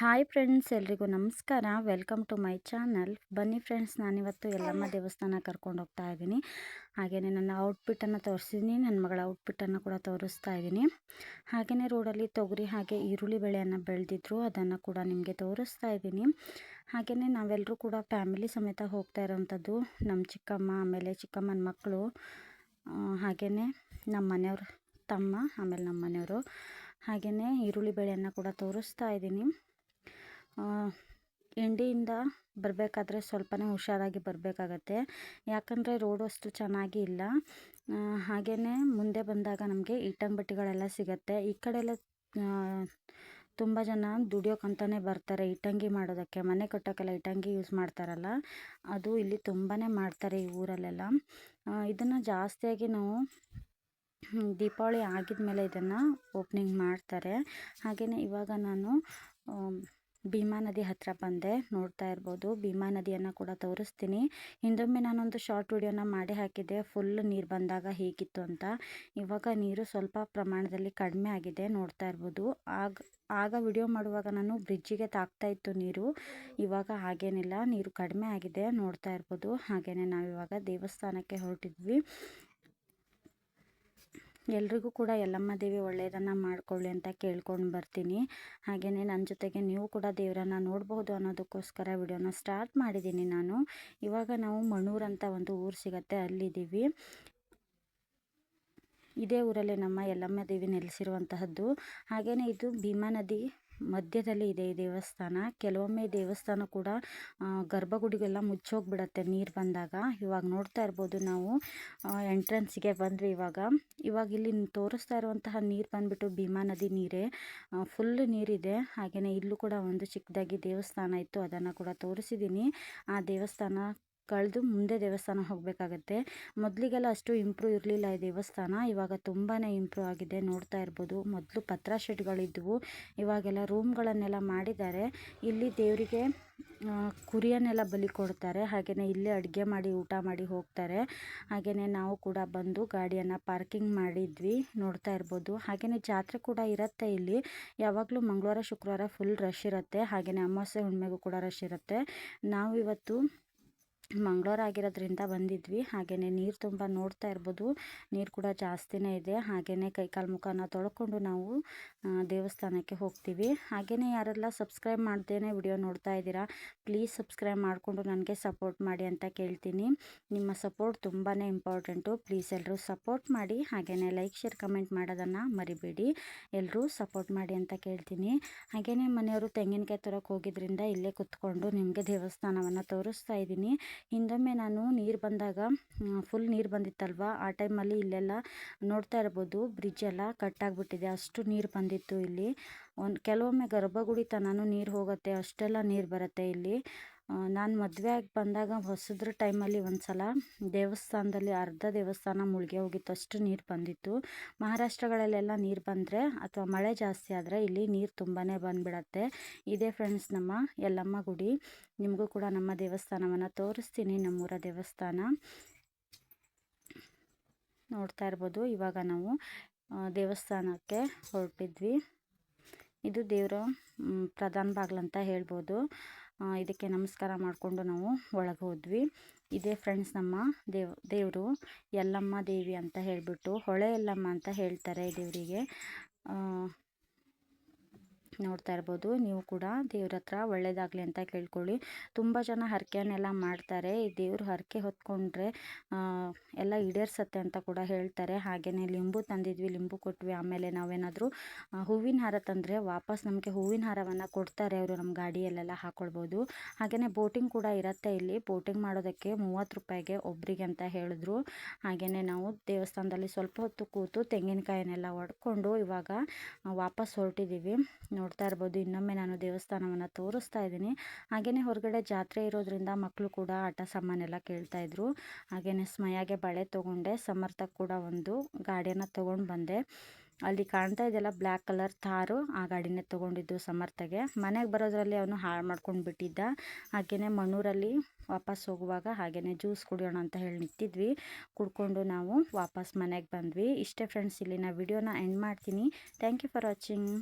Hi friends, ಎಲ್ರಿಗೂ ನಮಸ್ಕಾರ. Welcome to my channel. ಬನ್ನಿ ಫ್ರೆಂಡ್ಸ್, ನಾನಿವತ್ತು ಎಲ್ಲಮ್ಮ ದೇವಸ್ಥಾನ ಕರ್ಕೊಂಡು ಹೋಗ್ತಾ ಇದ್ದೀನಿ. ಹಾಗೆಯೇ ನನ್ನ ಔಟ್ಫಿಟ್ಟನ್ನು ತೋರಿಸಿದ್ದೀನಿ ನನ್ನ ಮಗಳ ಔಟ್ಫಿಟ್ಟನ್ನು ಕೂಡ ತೋರಿಸ್ತಾ ಇದ್ದೀನಿ. ಹಾಗೆಯೇ ರೋಡಲ್ಲಿ ತೊಗರಿ ಹಾಗೆ ಈರುಳ್ಳಿ ಬೆಳೆಯನ್ನು ಬೆಳೆದಿದ್ರು, ಅದನ್ನು ಕೂಡ ನಿಮಗೆ ತೋರಿಸ್ತಾ ಇದ್ದೀನಿ. ಹಾಗೆಯೇ ನಾವೆಲ್ಲರೂ ಕೂಡ ಫ್ಯಾಮಿಲಿ ಸಮೇತ ಹೋಗ್ತಾ ಇರೋವಂಥದ್ದು ನಮ್ಮ ಚಿಕ್ಕಮ್ಮ, ಆಮೇಲೆ ಚಿಕ್ಕಮ್ಮನ ಮಕ್ಕಳು ಹಾಗೆಯೇ ನಮ್ಮ ಮನೆಯವ್ರ, ತಮ್ಮ, ಆಮೇಲೆ ನಮ್ಮ ಮನೆಯವರು. ಹಾಗೆಯೇ ಈರುಳ್ಳಿ ಬೆಳೆಯನ್ನು ಕೂಡ ತೋರಿಸ್ತಾ ಇದ್ದೀನಿ. ಇಂಡಿಯಿಂದ ಬರಬೇಕಾದ್ರೆ ಸ್ವಲ್ಪನೇ ಹುಷಾರಾಗಿ ಬರಬೇಕಾಗತ್ತೆ. ಯಾಕಂದರೆ ರೋಡು ಅಷ್ಟು ಚೆನ್ನಾಗಿ ಇಲ್ಲ. ಹಾಗೆಯೇ ಮುಂದೆ ಬಂದಾಗ ನಮಗೆ ಇಟ್ಟಂಗಟ್ಟಿಗಳೆಲ್ಲ ಸಿಗುತ್ತೆ. ಈ ಕಡೆ ಎಲ್ಲ ತುಂಬ ಜನ ದುಡಿಯೋಕ್ಕಂತಲೇ ಬರ್ತಾರೆ ಇಟ್ಟಂಗಿ ಮಾಡೋದಕ್ಕೆ. ಮನೆ ಕಟ್ಟೋಕ್ಕೆಲ್ಲ ಇಟ್ಟಂಗಿ ಯೂಸ್ ಮಾಡ್ತಾರಲ್ಲ, ಅದು ಇಲ್ಲಿ ತುಂಬಾ ಮಾಡ್ತಾರೆ ಈ ಊರಲ್ಲೆಲ್ಲ. ಇದನ್ನು ಜಾಸ್ತಿಯಾಗಿ ನಾವು ದೀಪಾವಳಿ ಆಗಿದ ಮೇಲೆ ಇದನ್ನು ಓಪನಿಂಗ್ ಮಾಡ್ತಾರೆ. ಹಾಗೆಯೇ ಇವಾಗ ನಾನು ಭೀಮಾ ನದಿ ಹತ್ತಿರ ಬಂದೆ, ನೋಡ್ತಾ ಇರ್ಬೋದು. ಭೀಮಾ ನದಿಯನ್ನು ಕೂಡ ತೋರಿಸ್ತೀನಿ. ಹಿಂದೊಮ್ಮೆ ನಾನೊಂದು ಶಾರ್ಟ್ ವಿಡಿಯೋನ ಮಾಡಿ ಹಾಕಿದ್ದೆ. ಫುಲ್ ನೀರು ಬಂದಾಗ ಹೇಗಿತ್ತು ಅಂತ. ಇವಾಗ ನೀರು ಸ್ವಲ್ಪ ಪ್ರಮಾಣದಲ್ಲಿ ಕಡಿಮೆ ಆಗಿದೆ, ನೋಡ್ತಾ ಇರ್ಬೋದು. ಆಗ ಆಗ ವಿಡಿಯೋ ಮಾಡುವಾಗ ನಾನು ಬ್ರಿಡ್ಜಿಗೆ ತಾಕ್ತಾ ಇತ್ತು ನೀರು. ಇವಾಗ ಹಾಗೇನಿಲ್ಲ, ನೀರು ಕಡಿಮೆ ಆಗಿದೆ, ನೋಡ್ತಾ ಇರ್ಬೋದು. ಹಾಗೆಯೇ ನಾವಿವಾಗ ದೇವಸ್ಥಾನಕ್ಕೆ ಹೊರಟಿದ್ವಿ. ಎಲ್ರಿಗೂ ಕೂಡ ಯಲ್ಲಮ್ಮ ದೇವಿ ಒಳ್ಳೆಯದನ್ನು ಮಾಡಿಕೊಳ್ಳಿ ಅಂತ ಕೇಳ್ಕೊಂಡು ಬರ್ತೀನಿ. ಹಾಗೆಯೇ ನನ್ನ ಜೊತೆಗೆ ನೀವು ಕೂಡ ದೇವರನ್ನು ನೋಡಬಹುದು ಅನ್ನೋದಕ್ಕೋಸ್ಕರ ವಿಡಿಯೋನ ಸ್ಟಾರ್ಟ್ ಮಾಡಿದ್ದೀನಿ ನಾನು. ಇವಾಗ ನಾವು ಮಣೂರು ಅಂತ ಒಂದು ಊರು ಸಿಗುತ್ತೆ, ಅಲ್ಲಿದ್ದೀವಿ. ಇದೇ ಊರಲ್ಲಿ ನಮ್ಮ ಯಲ್ಲಮ್ಮ ದೇವಿ ನೆಲೆಸಿರುವಂತಹದ್ದು. ಹಾಗೆಯೇ ಇದು ಭೀಮಾ ನದಿ ಮಧ್ಯದಲ್ಲಿ ಇದೆ ಈ ದೇವಸ್ಥಾನ. ಕೆಲವೊಮ್ಮೆ ದೇವಸ್ಥಾನ ಕೂಡ ಗರ್ಭಗುಡಿಗೆಲ್ಲ ಮುಚ್ಚೋಗ್ಬಿಡತ್ತೆ ನೀರು ಬಂದಾಗ. ಇವಾಗ ನೋಡ್ತಾ ಇರ್ಬೋದು ನಾವು ಎಂಟ್ರೆನ್ಸ್ಗೆ ಬಂದ್ವಿ ಇವಾಗ. ಇವಾಗ ಇಲ್ಲಿ ತೋರಿಸ್ತಾ ಇರುವಂತಹ ನೀರು ಬಂದ್ಬಿಟ್ಟು ಭೀಮಾ ನದಿ ನೀರೇ. ಫುಲ್ ನೀರಿದೆ. ಹಾಗೆಯೇ ಇಲ್ಲೂ ಕೂಡ ಒಂದು ಚಿಕ್ಕದಾಗಿ ದೇವಸ್ಥಾನ ಇತ್ತು, ಅದನ್ನು ಕೂಡ ತೋರಿಸಿದ್ದೀನಿ ಆ ದೇವಸ್ಥಾನ ಕಳೆದು ಮುಂದೆ ದೇವಸ್ಥಾನ ಹೋಗಬೇಕಾಗತ್ತೆ. ಮೊದಲಿಗೆಲ್ಲ ಅಷ್ಟು ಇಂಪ್ರೂವ್ ಇರಲಿಲ್ಲ ಈ ದೇವಸ್ಥಾನ. ಇವಾಗ ತುಂಬಾ ಇಂಪ್ರೂವ್ ಆಗಿದೆ. ನೋಡ್ತಾ ಇರ್ಬೋದು. ಮೊದಲು ಪತ್ರ ಶೆಡ್ಗಳಿದ್ದವು ಇವಾಗೆಲ್ಲ ರೂಮ್ಗಳನ್ನೆಲ್ಲ ಮಾಡಿದ್ದಾರೆ. ಇಲ್ಲಿ ದೇವರಿಗೆ ಕುರಿಯನ್ನೆಲ್ಲ ಬಲಿ ಕೊಡ್ತಾರೆ. ಹಾಗೆಯೇ ಇಲ್ಲೇ ಅಡುಗೆ ಮಾಡಿ, ಊಟ ಮಾಡಿ ಹೋಗ್ತಾರೆ. ಹಾಗೆಯೇ ನಾವು ಕೂಡ ಬಂದು ಗಾಡಿಯನ್ನು ಪಾರ್ಕಿಂಗ್ ಮಾಡಿದ್ವಿ. ನೋಡ್ತಾ ಇರ್ಬೋದು. ಹಾಗೆಯೇ ಜಾತ್ರೆ ಕೂಡ ಇರುತ್ತೆ ಇಲ್ಲಿ. ಯಾವಾಗಲೂ ಮಂಗಳವಾರ, ಶುಕ್ರವಾರ ಫುಲ್ ರಶ್ ಇರುತ್ತೆ. ಹಾಗೆಯೇ ಅಮಾವಾಸ್ಯೆ ಹುಣ್ಣಿಮೆಗೂ ಕೂಡ ರಶ್ ಇರುತ್ತೆ. ನಾವು ಇವತ್ತು ಮಂಗಳವಾರ ಆಗಿರೋದ್ರಿಂದ ಬಂದಿದ್ವಿ. ಹಾಗೆಯೇ ನೀರು ತುಂಬ ನೋಡ್ತಾ ಇರ್ಬೋದು. ನೀರು ಕೂಡ ಜಾಸ್ತಿನೇ ಇದೆ. ಹಾಗೆಯೇ ಕೈಕಾಲು ಮುಖನ ತೊಳ್ಕೊಂಡು ನಾವು ದೇವಸ್ಥಾನಕ್ಕೆ ಹೋಗ್ತೀವಿ. ಹಾಗೆಯೇ ಯಾರೆಲ್ಲ ಸಬ್ಸ್ಕ್ರೈಬ್ ಮಾಡ್ದೇನೆ ವಿಡಿಯೋ ನೋಡ್ತಾ ಇದ್ದೀರಾ, ಪ್ಲೀಸ್ ಸಬ್ಸ್ಕ್ರೈಬ್ ಮಾಡಿಕೊಂಡು ನನಗೆ ಸಪೋರ್ಟ್ ಮಾಡಿ ಅಂತ ಕೇಳ್ತೀನಿ. ನಿಮ್ಮ ಸಪೋರ್ಟ್ ತುಂಬಾ ಇಂಪಾರ್ಟೆಂಟು. ಪ್ಲೀಸ್ ಎಲ್ಲರೂ ಸಪೋರ್ಟ್ ಮಾಡಿ. ಹಾಗೆಯೇ ಲೈಕ್, ಶೇರ್, ಕಮೆಂಟ್ ಮಾಡೋದನ್ನು ಮರಿಬೇಡಿ. ಎಲ್ಲರೂ ಸಪೋರ್ಟ್ ಮಾಡಿ ಅಂತ ಕೇಳ್ತೀನಿ. ಹಾಗೆಯೇ ಮನೆಯವರು ತೆಂಗಿನಕಾಯಿ ತರೋಕೆ ಹೋಗಿದ್ರಿಂದ ಇಲ್ಲೇ ಕುತ್ಕೊಂಡು ನಿಮಗೆ ದೇವಸ್ಥಾನವನ್ನು ತೋರಿಸ್ತಾ ಇದ್ದೀನಿ. ಹಿಂದೊಮ್ಮೆ ನಾನು ನೀರು ಬಂದಾಗ ಫುಲ್ ನೀರು ಬಂದಿತ್ತಲ್ವ? ಆ ಟೈಮಲ್ಲಿ ಇಲ್ಲೆಲ್ಲ ನೋಡ್ತಾ ಇರ್ಬೋದು ಬ್ರಿಡ್ಜ್ ಎಲ್ಲ ಕಟ್ಟಾಗ್ಬಿಟ್ಟಿದೆ ಅಷ್ಟು ನೀರು ಬಂದಿತ್ತು ಇಲ್ಲಿ. ಒಂದು, ಕೆಲವೊಮ್ಮೆ ಗರ್ಭಗುಡಿ ತನಾನು ನೀರು ಹೋಗುತ್ತೆ, ಅಷ್ಟೆಲ್ಲ ನೀರು ಬರುತ್ತೆ ಇಲ್ಲಿ. ನಾನು ಮದುವೆ ಆಗಿ ಬಂದಾಗ ಹೊಸದ್ರ ಟೈಮಲ್ಲಿ ಒಂದು ಸಲ ದೇವಸ್ಥಾನದಲ್ಲಿ ಅರ್ಧ ದೇವಸ್ಥಾನ ಮುಳುಗಿ ಹೋಗಿತ್ತು, ಅಷ್ಟು ನೀರು ಬಂದಿತ್ತು. ಮಹಾರಾಷ್ಟ್ರಗಳಲ್ಲೆಲ್ಲ ನೀರು ಬಂದರೆ ಅಥವಾ ಮಳೆ ಜಾಸ್ತಿ ಆದರೆ ಇಲ್ಲಿ ನೀರು ತುಂಬಾ ಬಂದುಬಿಡತ್ತೆ. ಇದೇ ಫ್ರೆಂಡ್ಸ್ ನಮ್ಮ ಯಲ್ಲಮ್ಮ ಗುಡಿ, ನಿಮಗೂ ಕೂಡ ನಮ್ಮ ದೇವಸ್ಥಾನವನ್ನು ತೋರಿಸ್ತೀನಿ, ನಮ್ಮೂರ ದೇವಸ್ಥಾನ. ನೋಡ್ತಾ ಇರ್ಬೋದು, ಇವಾಗ ನಾವು ದೇವಸ್ಥಾನಕ್ಕೆ ಹೊರಟಿದ್ವಿ. ಇದು ದೇವರ ಪ್ರಧಾನ ಬಾಗ್ಲಂತ ಹೇಳ್ಬೋದು. ಇದಕ್ಕೆ ನಮಸ್ಕಾರ ಮಾಡಿಕೊಂಡು ನಾವು ಒಳಗೆ ಹೋದ್ವಿ. ಇದೇ ಫ್ರೆಂಡ್ಸ್ ನಮ್ಮ ದೇವ್, ದೇವರು ಯಲ್ಲಮ್ಮ ದೇವಿ ಅಂತ ಹೇಳಿಬಿಟ್ಟು ಹೊಳೆ ಯಲ್ಲಮ್ಮ ಅಂತ ಹೇಳ್ತಾರೆ ದೇವರಿಗೆ. ನೋಡ್ತಾ ಇರ್ಬೋದು. ನೀವು ಕೂಡ ದೇವ್ರ ಹತ್ರ ಒಳ್ಳೇದಾಗಲಿ ಅಂತ ಕೇಳ್ಕೊಳ್ಳಿ. ತುಂಬ ಜನ ಹರಕೆಯನ್ನೆಲ್ಲ ಮಾಡ್ತಾರೆ. ಈ ದೇವ್ರ ಹರಕೆ ಹೊತ್ಕೊಂಡ್ರೆ ಎಲ್ಲ ಈಡೇರ್ಸತ್ತೆ ಅಂತ ಕೂಡ ಹೇಳ್ತಾರೆ. ಹಾಗೆಯೇ ಲಿಂಬು ತಂದಿದ್ವಿ, ಲಿಂಬು ಕೊಟ್ವಿ. ಆಮೇಲೆ ನಾವೇನಾದರೂ ಹೂವಿನ ಹಾರ ತಂದರೆ ವಾಪಸ್ ನಮಗೆ ಹೂವಿನ ಹಾರವನ್ನು ಕೊಡ್ತಾರೆ ಅವರು ನಮ್ಮ ಗಾಡಿಯಲ್ಲೆಲ್ಲ ಹಾಕ್ಕೊಳ್ಬೋದು ಹಾಗೆಯೇ ಬೋಟಿಂಗ್ ಕೂಡ ಇರುತ್ತೆ ಇಲ್ಲಿ. ಬೋಟಿಂಗ್ ಮಾಡೋದಕ್ಕೆ ಮೂವತ್ತು ರೂಪಾಯಿಗೆ ಒಬ್ಬರಿಗೆ ಅಂತ ಹೇಳಿದ್ರು. ಹಾಗೆಯೇ ನಾವು ದೇವಸ್ಥಾನದಲ್ಲಿ ಸ್ವಲ್ಪ ಹೊತ್ತು ಕೂತು ತೆಂಗಿನಕಾಯನ್ನೆಲ್ಲ ಒಡ್ಕೊಂಡು ಇವಾಗ ವಾಪಸ್ ಹೊರಟಿದ್ದೀವಿ. ನೋಡ್ತಾ ಇರ್ಬೋದು. ಇನ್ನೊಮ್ಮೆ ನಾನು ದೇವಸ್ಥಾನವನ್ನು ತೋರಿಸ್ತಾ ಇದ್ದೀನಿ. ಹಾಗೆಯೇ ಹೊರಗಡೆ ಜಾತ್ರೆ ಇರೋದ್ರಿಂದ ಮಕ್ಕಳು ಕೂಡ ಆಟ ಸಾಮಾನೆಲ್ಲ ಕೇಳ್ತಾಯಿದ್ರು ಹಾಗೆಯೇ ಸ್ಮಯಾಗೆ ಬಳೆ ತೊಗೊಂಡೆ ಸಮರ್ಥಕ್ಕೆ ಕೂಡ ಒಂದು ಗಾಡಿಯನ್ನು ತೊಗೊಂಡು ಬಂದೆ. ಅಲ್ಲಿ ಕಾಣ್ತಾ ಇದೆಯಲ್ಲ ಬ್ಲ್ಯಾಕ್ ಕಲರ್ ಥಾರು, ಆ ಗಾಡಿನೇ ತೊಗೊಂಡಿದ್ದು ಸಮರ್ಥಗೆ. ಮನೆಗೆ ಬರೋದ್ರಲ್ಲಿ ಅವನು ಹಾಳು ಮಾಡ್ಕೊಂಡು ಬಿಟ್ಟಿದ್ದ. ಹಾಗೆಯೇ ಮಣ್ಣೂರಲ್ಲಿ ವಾಪಸ್ ಹೋಗುವಾಗ ಹಾಗೆಯೇ ಜ್ಯೂಸ್ ಕುಡಿಯೋಣ ಅಂತ ಹೇಳಿ ನಿಂತಿದ್ವಿ. ಕುಡ್ಕೊಂಡು ನಾವು ವಾಪಸ್ ಮನೆಗೆ ಬಂದ್ವಿ. ಇಷ್ಟೇ ಫ್ರೆಂಡ್ಸ್ ಇಲ್ಲಿನ ವಿಡಿಯೋನ ಎಂಡ್ ಮಾಡ್ತೀನಿ. Thank you for watching